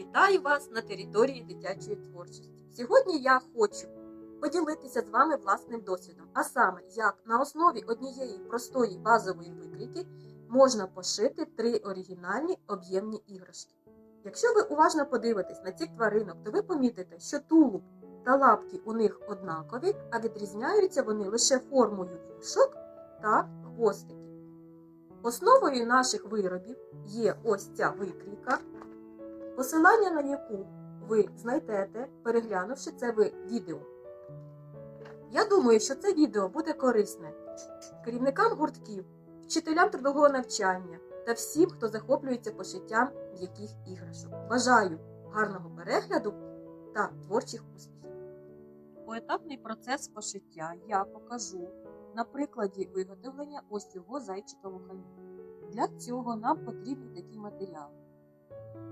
Вітаю вас на території дитячої творчості. Сьогодні я хочу поділитися з вами власним досвідом, а саме, як на основі однієї простої базової викрійки можна пошити три оригінальні об'ємні іграшки. Якщо ви уважно подивитесь на цих тваринок, то ви помітите, що тулуб та лапки у них однакові, а відрізняються вони лише формою вушок та хвостиків. Основою наших виробів є ось ця викрійка, посилання на яку ви знайдете, переглянувши це відео. Я думаю, що це відео буде корисне керівникам гуртків, вчителям трудового навчання та всім, хто захоплюється пошиттям м'яких іграшок. Бажаю гарного перегляду та творчих успіхів. Поетапний процес пошиття я покажу на прикладі виготовлення ось цього зайчика вуханю. Для цього нам потрібні такі матеріали: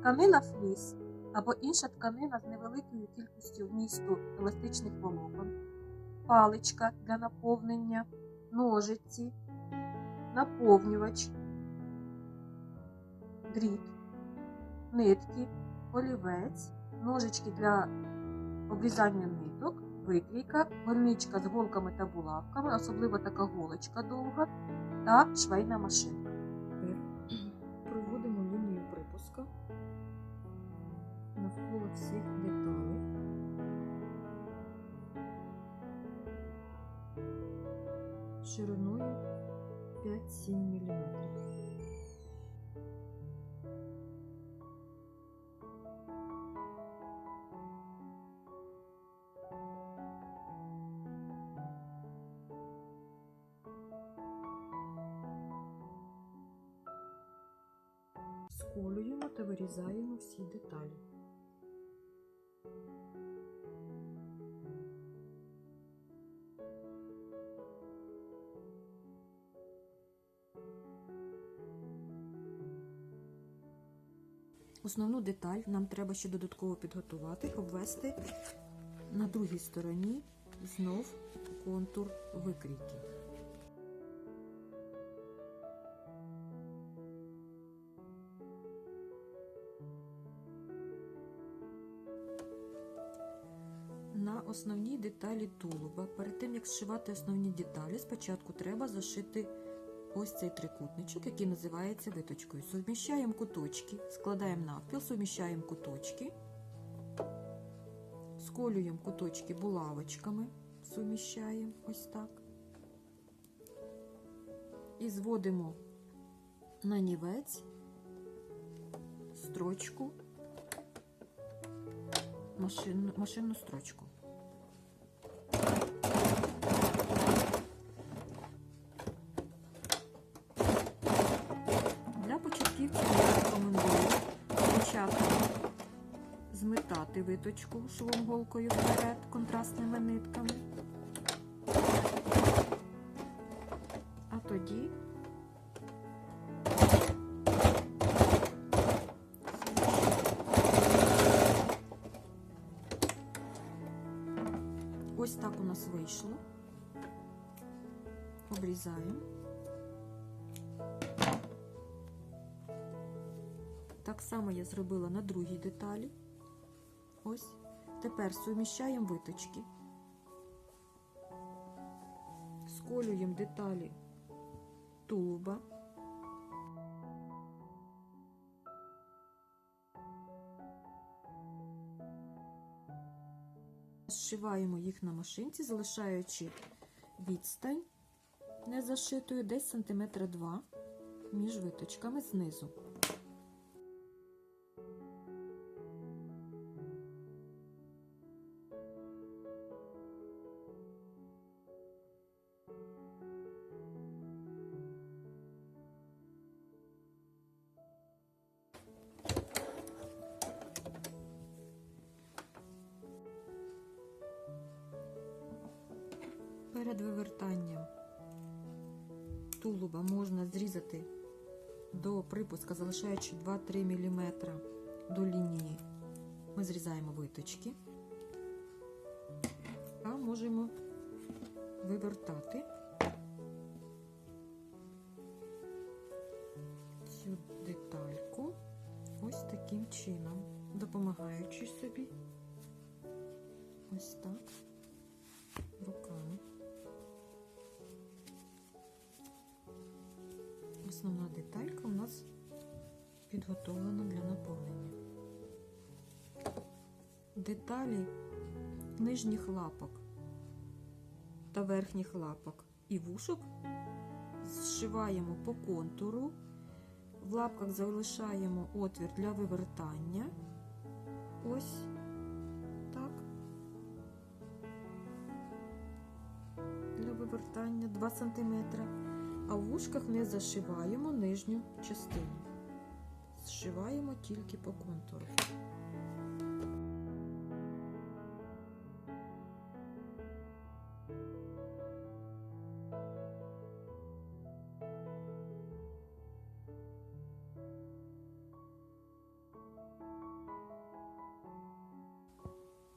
тканина фліс або інша тканина з невеликою кількістю вмісту еластичних волокон, паличка для наповнення, ножиці, наповнювач, дріт, нитки, олівець, ножички для обрізання ниток, викрійка, гольничка з голками та булавками, особливо така голочка довга, та швейна машинка. Всіх деталей. Шириною 5-7 мм. Сколюємо та вирізаємо всі деталі. Основну деталь нам треба ще додатково підготувати, обвести на другій стороні знов контур викрійки. На основній деталі тулуба, перед тим як зшивати основні деталі, спочатку треба зашити ось цей трикутничок, який називається виточкою. Суміщаємо куточки, складаємо навпіл, суміщаємо куточки, сколюємо куточки булавочками, суміщаємо ось так. І зводимо на нівець строчку, машинну, машинну строчку. Зметати виточку швом голкою вперед контрастними нитками, а тоді ось так у нас вийшло. Обрізаємо. Так само я зробила на другій деталі. Ось. Тепер суміщаємо виточки, сколюємо деталі тулуба. Зшиваємо їх на машинці, залишаючи відстань не зашитою десь сантиметра два між виточками знизу. Перед вивертанням тулуба можна зрізати до припуска, залишаючи 2-3 мм до лінії. Ми зрізаємо виточки, а можемо вивертати цю детальку ось таким чином. допомагаючи собі. Ось так. Деталька у нас підготовлена для наповнення. Деталі нижніх лапок та верхніх лапок і вушок зшиваємо по контуру. В лапках залишаємо отвір для вивертання. Ось так. Для вивертання 2 см. А в вушках не зашиваємо нижню частину. Зшиваємо тільки по контуру.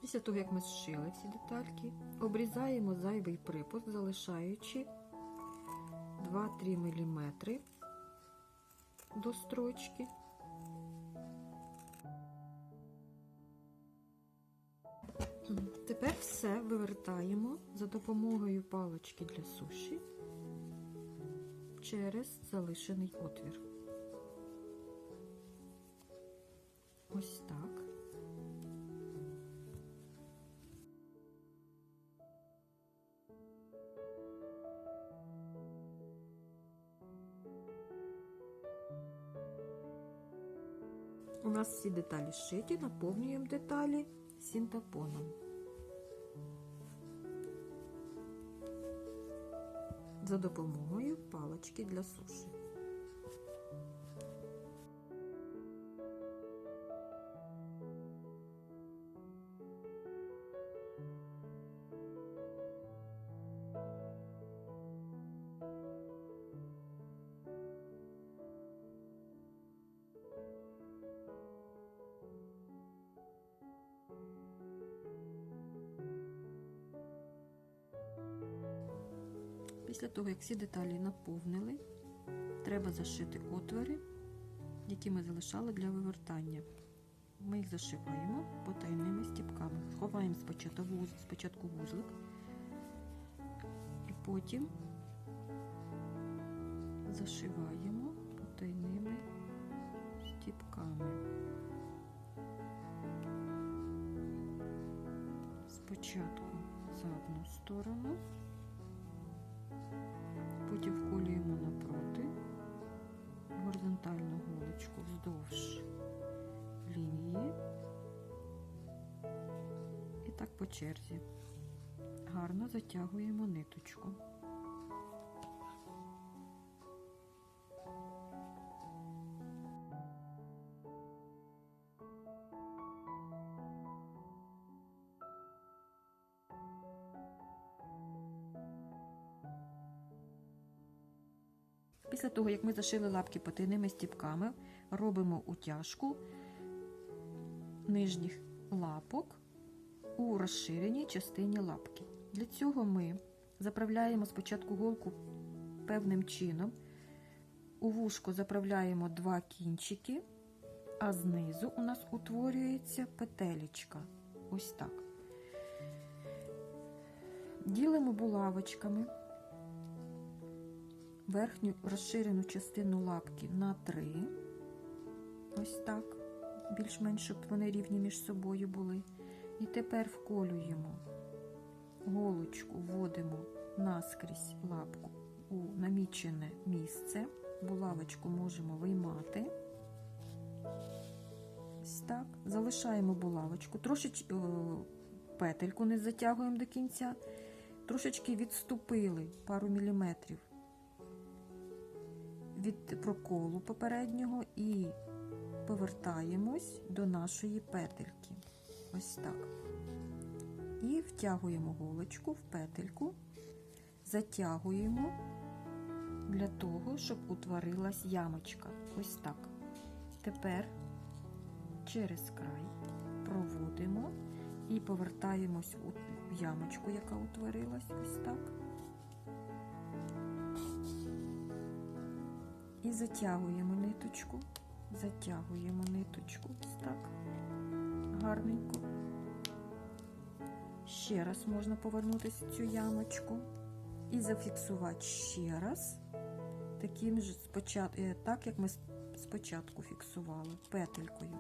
Після того, як ми зшили всі детальки, обрізаємо зайвий припуск, залишаючи 2-3 мм до строчки. Тепер все вивертаємо за допомогою палички для суші через залишений отвір. Ось так. У нас всі деталі шиті, наповнюємо деталі синтепоном. За допомогою палочки для суші. Після того, як всі деталі наповнили, треба зашити отвори, які ми залишали для вивертання. Ми їх зашиваємо потайними стіпками. Ховаємо спочатку, вуз, спочатку вузлик і потім зашиваємо потайними стіпками. Спочатку за одну сторону. Горизонтальну голочку вздовж лінії і так по черзі. Гарно затягуємо ниточку. Після того, як ми зашили лапки потайними стіпками, робимо утяжку нижніх лапок у розширеній частині лапки. Для цього ми заправляємо спочатку голку певним чином. У вушко заправляємо два кінчики, а знизу у нас утворюється петелечка. Ось так. Ділимо булавочками верхню розширену частину лапки на 3. Ось так, більш-менш, щоб вони рівні між собою були. І тепер вколюємо голочку, вводимо наскрізь лапку у намічене місце. Булавочку можемо виймати. Ось так. Залишаємо булавочку, трошечки петельку не затягуємо до кінця, трошечки відступили пару міліметрів від проколу попереднього і повертаємось до нашої петельки. Ось так. І втягуємо голочку в петельку, затягуємо для того, щоб утворилась ямочка. Ось так. Тепер через край проводимо і повертаємось у ямочку, яка утворилась. Ось так. І затягуємо ниточку, затягуємо ниточку ось так. гарненько. Ще раз можна повернутися в цю ямочку і зафіксувати ще раз, таким же спочатку, так як ми спочатку фіксували петелькою.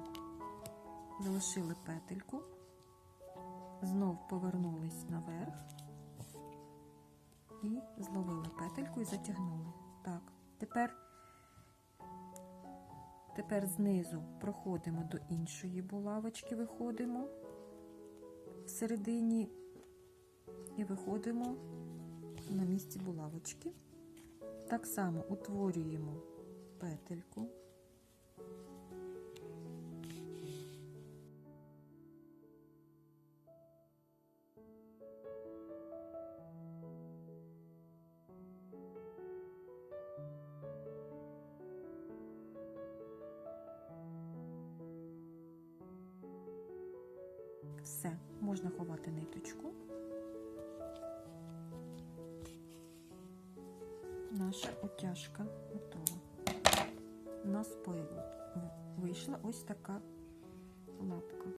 Залишили петельку, знов повернулись наверх і зловили петельку і затягнули. Так, тепер, тепер знизу проходимо до іншої булавочки, виходимо всередині і виходимо на місці булавочки. Так само утворюємо петельку. Все, можна ховати ниточку. Наша утяжка готова. У нас вийшла ось така лапка.